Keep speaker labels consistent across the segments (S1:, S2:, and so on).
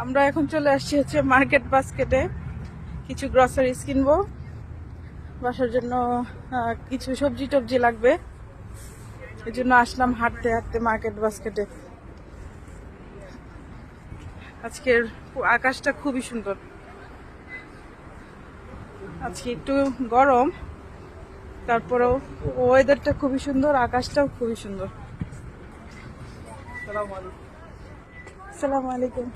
S1: আমরা এখন চলে আসছি হচ্ছে মার্কেট বাস্কেটে। কিছু গ্রসারিজ কিনবো। বাসার জন্য কিছু সবজি টবজি লাগবে। এই জন্য আসলাম হাঁটতে হাঁটতে মার্কেট বাস্কেটে। আজকের আকাশটা খুবই সুন্দর। আজকে একটু গরম, তারপরেও ওয়েদারটা খুবই সুন্দর, আকাশটাও খুবই সুন্দর। আসসালামু আলাইকুম।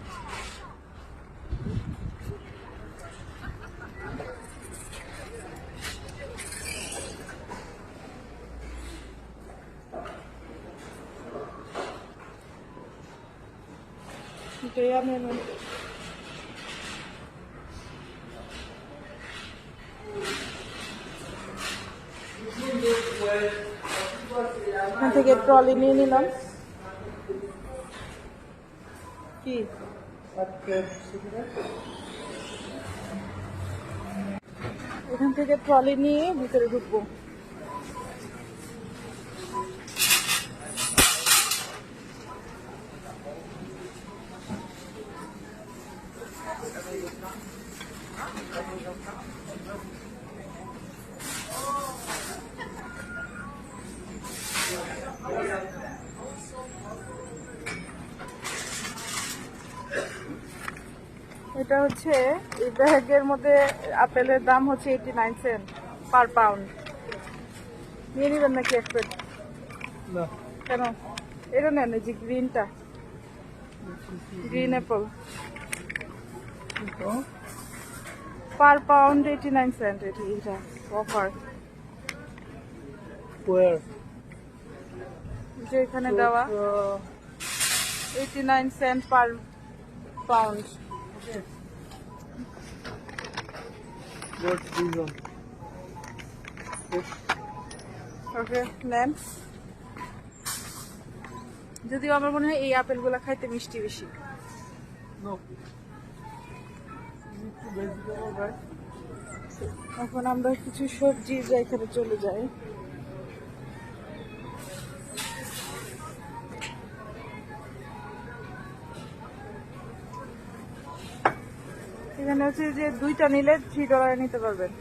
S1: আমি আমি- এখান থেকে ট্রলি নিয়ে নিলাম। কি? এখান থেকে ট্রলি নিয়ে ভিতরে ঢুকবো। এটা হচ্ছে এই ব্যাগের মধ্যে আপেলের দাম হচ্ছে eighty nine cent per pound নিয়ে নেবেন নাকি এক প্লেট কেন? এটা নেন এই যে গ্রিনটা green apple per pound eighty nine cent এটি এটা অফার যে এখানে দেওয়া। Eighty nine cent per pound okay নেন যদিও আমার মনে হয় এই আপেলগুলো খাইতে মিষ্টি বেশি। এখন আমরা কিছু সবজি এখানে চলে যাই। এখানে হচ্ছে যে দুইটা নিলে থ্রি ডলারে নিতে পারবেন।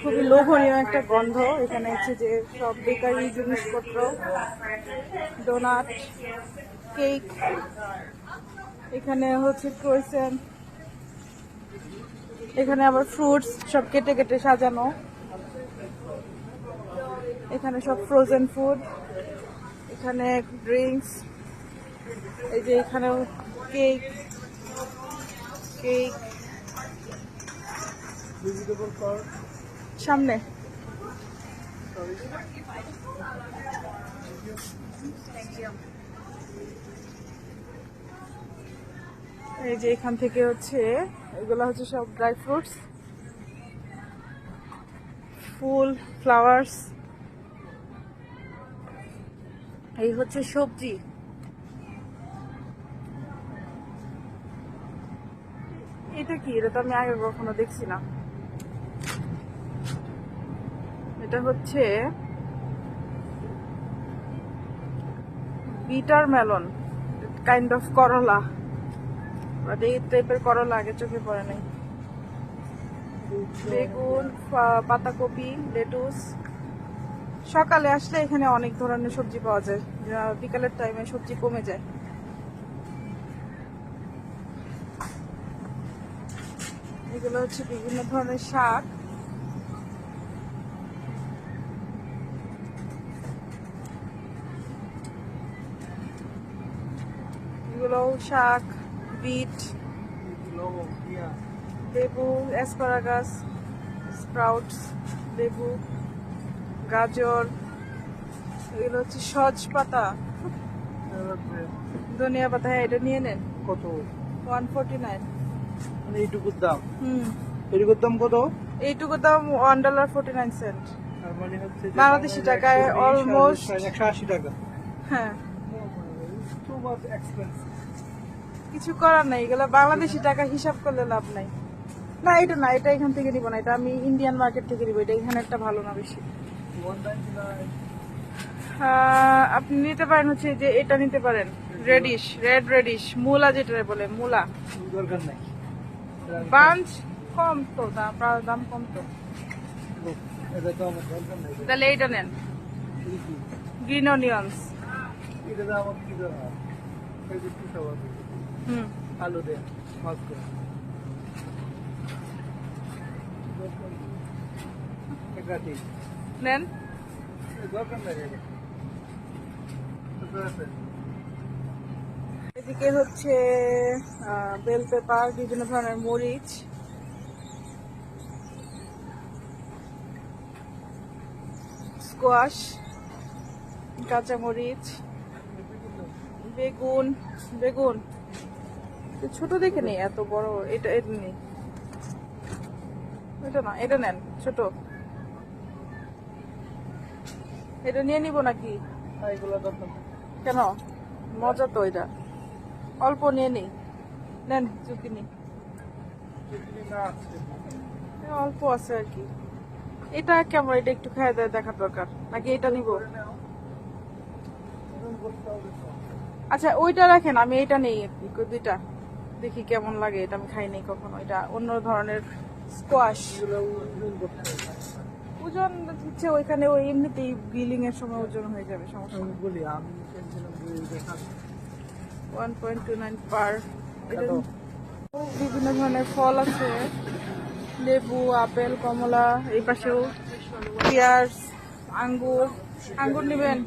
S1: খুবই লোভনীয় একটা গন্ধ। এখানে হচ্ছে যে সব বেকারি জিনিসপত্র ডোনাট কেক এখানে হচ্ছে ক্রোয়েসেন এখানে আবার ফ্রুটস সব কেটে কেটে সাজানো। এখানে সব ফ্রোজেন ফুড এখানে ড্রিঙ্কস এই যে এখানেও কেক কেক
S2: vegetable part
S1: সামনে। এই যে এখান থেকে হচ্ছে, এগুলো হচ্ছে সব ড্রাই ফ্রুটস ফুল ফ্লাওয়ার্স এই হচ্ছে সবজি। এটা কি? এটা তো আমি আগে কখনো দেখছি না। এটা হচ্ছে বিটার মেলন কাইন্ড অফ করলা। বাট এই টাইপের করলা আগে চোখে পড়ে নাই। বেগুন পাতাকপি, লেটুস। সকালে আসলে এখানে অনেক ধরনের সবজি পাওয়া যায়। বিকালের টাইমে সবজি কমে যায়। এগুলো হচ্ছে বিভিন্ন ধরনের শাক। এগুলো শাক। বিট লেবু অ্যাসপারাগাস স্প্রাউটস লেবু গাজর এগুলো হচ্ছে সজ পাতা ধনিয়া পাতা হ্যাঁ এটা নিয়ে নেন।
S2: কত?
S1: One forty nine.
S2: মানে এইটুকুর দাম?
S1: হুম।
S2: এইটুকুর দাম কত?
S1: এইটুকু দাম one dollar forty nine cent. Bangladeshi টাকায় almost-
S2: একশো আশি টাকা।
S1: হ্যাঁ।
S2: টু মাচ এক্সপেন্সিভ
S1: কিছু করার নাই, এগুলো বাংলাদেশি টাকা হিসাব করলে লাভ নাই। না, এটা না, এটা এখান থেকে নিব না, এটা আমি ইন্ডিয়ান মার্কেট থেকে নিব, এটা এখানে একটা ভালো না বেশি। আপনি নিতে পারেন হচ্ছে যে এটা নিতে পারেন রেডিশ রেড রেডিশ মূলা যেটা বলে, মূলা। বাঞ্চ কম তো, দাম দাম কম তো। তাহলে এইটা নেন? গ্রিন অনিয়ন্স
S2: এটা তো আলু দেন মাছ করে
S1: নেন। এদিকে হচ্ছে বেল পেপার বিভিন্ন ধরনের মরিচ। স্কোয়াশ কাঁচা মরিচ বেগুন বেগুন। ছোট দেখে নেই এত বড় এটা এটা নেই। এটা না এটা নেন ছোট। এটা নিয়ে নিব নাকি?
S2: দরকার।
S1: কেন? মজা তো এটা। অল্প নিয়ে নেই। নেন চুকিনি অল্প আছে আর কি। এটা কেমন এটা একটু খাই দেয় দেখার দরকার। নাকি এটা নিব। আচ্ছা ওইটা রাখেন আমি এটা নেই দুইটা। দেখি কেমন লাগে এটা আমি খাইনি কখনো। এটা অন্য ধরনের স্কোয়াশ
S2: ওজন
S1: হচ্ছে ওইখানে ওই এমনিতেই বিলিং এর সময় ওজন হয়ে যাবে সমস্যা
S2: বলি আমি।
S1: One point two nine per বিভিন্ন ধরনের ফল আছে লেবু আপেল কমলা এই পাশেও পেঁয়াজ আঙ্গুর। আঙ্গুর নেবেন?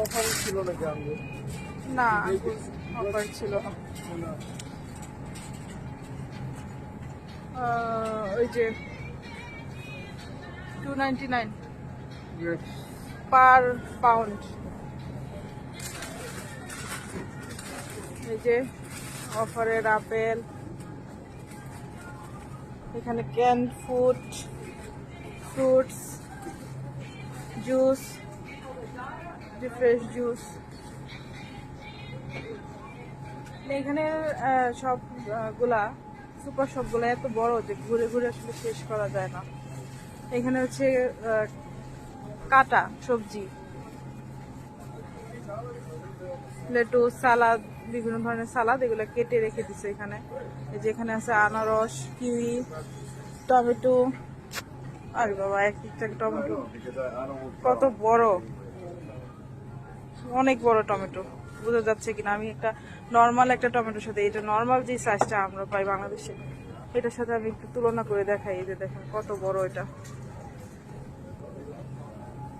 S2: অফার ছিল নাকি আঙ্গুর
S1: না অফার ছিল। না। ওই যে two ninety nine per pound এই যে অফারের আপেল। এখানে ক্যান ফুড ফ্রুটস জুস যে ফ্রেশ জুস এখানে আহ, সবগুলা সুপার শপগুলো এত বড় যে ঘুরে ঘুরে আসলে শেষ করা যায় না। এখানে হচ্ছে কাটা সবজি লেটুস সালাদ বিভিন্ন ধরনের সালাদ এগুলো কেটে রেখে দিছে এখানে। এই যে এখানে আছে আনারস কিউই টমেটো। আরে বাবা এক একটা টমেটো। কত বড়। অনেক বড় টমেটো। বোঝা যাচ্ছে কিনা? আমি একটা নর্মাল একটা টমেটোর সাথে, এটা নর্মাল যে সাইজটা আমরা পাই বাংলাদেশে, এটার সাথে আমি একটু তুলনা করে দেখাই। এই যে দেখেন, কত বড় এটা।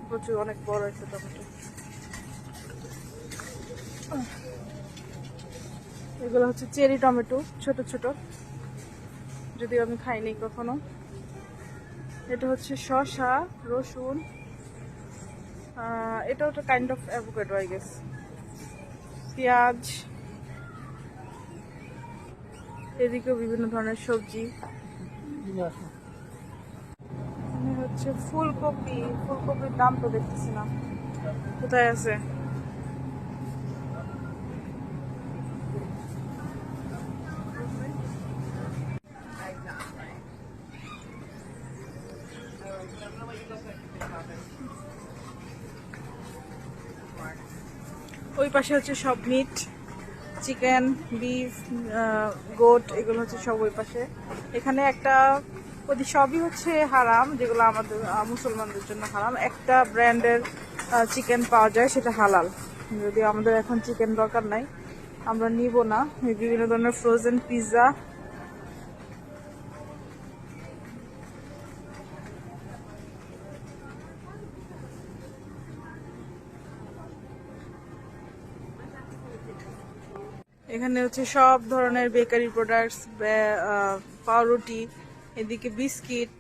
S1: প্রচুর, অনেক বড় একটা টমেটো। এগুলো হচ্ছে চেরি টমেটো, ছোট ছোট। যদিও আমি খাইনি কখনো। এটা হচ্ছে শসা, রসুন এটা তো kind of avocado I guess পেঁয়াজ, এদিকেও বিভিন্ন ধরনের সবজি। হচ্ছে ফুলকপি। ফুলকপির দাম তো দেখতেছি না। কোথায় আছে? ওই পাশে হচ্ছে সব মিট চিকেন বিফ গোট এগুলো হচ্ছে সব ওই পাশে। এখানে একটা, ওদের সবই হচ্ছে হারাম, যেগুলো আমাদের মুসলমানদের জন্য হারাম। একটা ব্র্যান্ডের চিকেন পাওয়া যায়, সেটা হালাল। যদি আমাদের এখন চিকেন দরকার নাই, আমরা নিব না। বিভিন্ন ধরনের ফ্রোজেন পিৎজা এখানে হচ্ছে সব ধরনের বেকারি প্রোডাক্টস পাউরুটি, এদিকে বিস্কিট।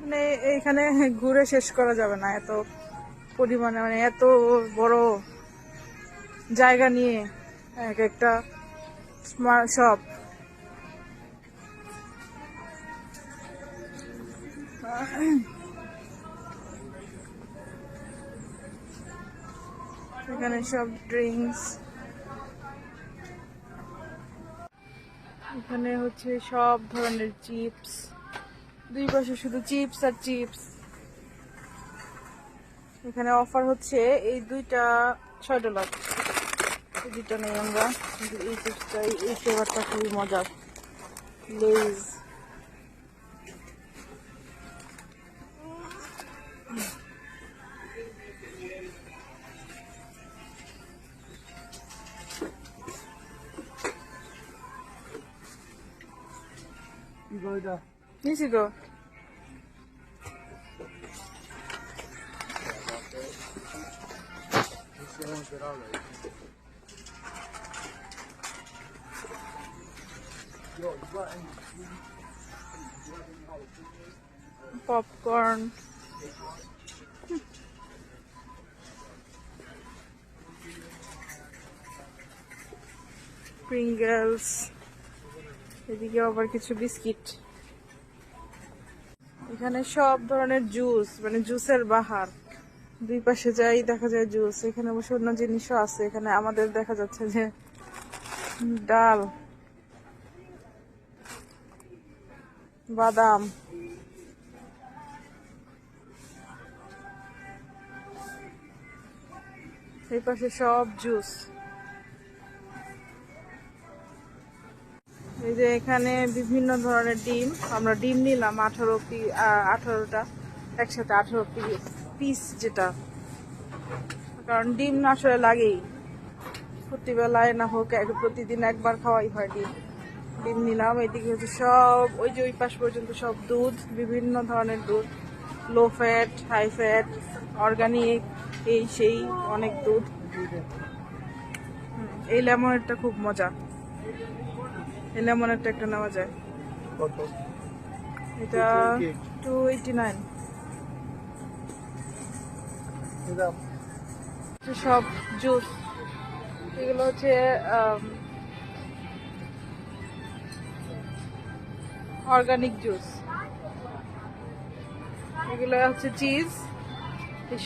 S1: মানে এখানে ঘুরে শেষ করা যাবে না এত পরিমাণে মানে এত বড় জায়গা নিয়ে এক একটা শপ এখানে সব ড্রিঙ্কস এখানে হচ্ছে সব ধরনের চিপস দুই পাশে শুধু চিপস আর চিপস এখানে অফার হচ্ছে এই দুইটা ছয় ডলার দুইটা নেই আমরা। এই চিপসটা এই ফ্লেভারটা খুবই মজার। লেজ
S2: You go there.
S1: Need to go. Popcorn. Pringles. এদিকে আবার কিছু বিস্কিট। এখানে সব ধরনের জুস মানে জুসের বাহার। দুই পাশে যাই দেখা যায় জুস, এখানে অবশ্য অন্য জিনিসও আছে। এখানে আমাদের দেখা যাচ্ছে যে ডাল, বাদাম। এই পাশে সব জুস। এই যে এখানে বিভিন্ন ধরনের ডিম, আমরা ডিম নিলাম আঠারো পি আঠারোটা, একসাথে আঠারো পিস যেটা। কারণ ডিম না আসলে লাগেই। প্রতিবেলায় না হোক প্রতিদিন একবার খাওয়াই হয় ডিম। ডিম নিলাম, এদিকে হচ্ছে সব, ওই যে ওই পাশ পর্যন্ত সব দুধ, বিভিন্ন ধরনের দুধ। Low fat high fat organic এই সেই অনেক দুধ। এই লেমনেরটা খুব মজা। এই লেমনেরটা একটা নেওয়া যায়।
S2: কত?
S1: এটা টু এইটি নাইন সব জুস। এগুলো হচ্ছে অর্গানিক জুস। এগুলো হচ্ছে চিজ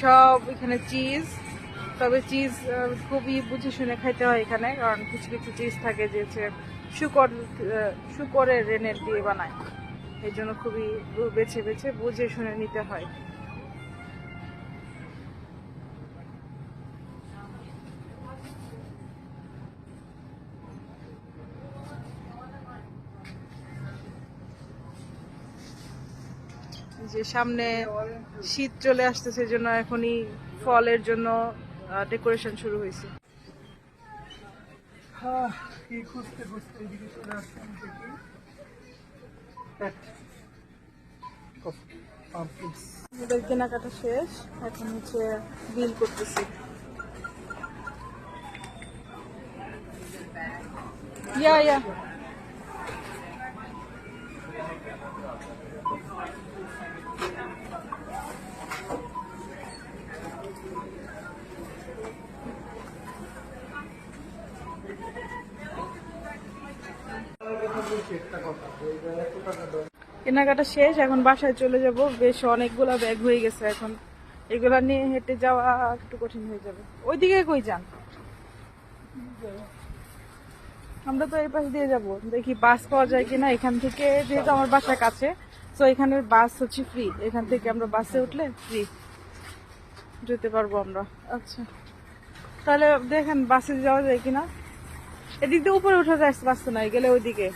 S1: সব এখানে চিজ তবে চিজ খুবই বুঝে শুনে খাইতে হয় এখানে কারণ কিছু কিছু চিজ থাকে যে হচ্ছে শুকর শুকরের রেনের দিয়ে বানায়। এই জন্য খুবই বেছে বেছে বুঝে শুনে নিতে হয়। যে সামনে শীত চলে আসতেছে জন্য এখনই ফলের জন্য ডেকোরেশন শুরু হয়েছে।
S2: হ্যাঁ কি খুঁজতে খুঁজতে এদিকে চলে আসলাম দেখি।
S1: কেনাকাটা শেষ, এখন হচ্ছে বিল করতেছি। ইয়া ইয়া কেনাকাটা শেষ, এখন বাসায় চলে যাব। বেশ অনেকগুলা ব্যাগ হয়ে গেছে এখন। এগুলা নিয়ে হেঁটে যাওয়া একটু কঠিন হয়ে যাবে। ওইদিকে কই যান? আমরা তো এই পাশ দিয়ে যাব। দেখি বাস পাওয়া যায় কিনা। এখান থেকে যেহেতু আমার বাসা কাছে, তো এখানের বাস হচ্ছে ফ্রি এখান থেকে আমরা বাসে উঠলে ফ্রি যেতে পারব আমরা। আচ্ছা। তাহলে দেখেন বাসে যাওয়া যায় কিনা। এদিক দিয়ে উপরে উঠা যায়, বাস তো নাই, গেলে ওইদিকে।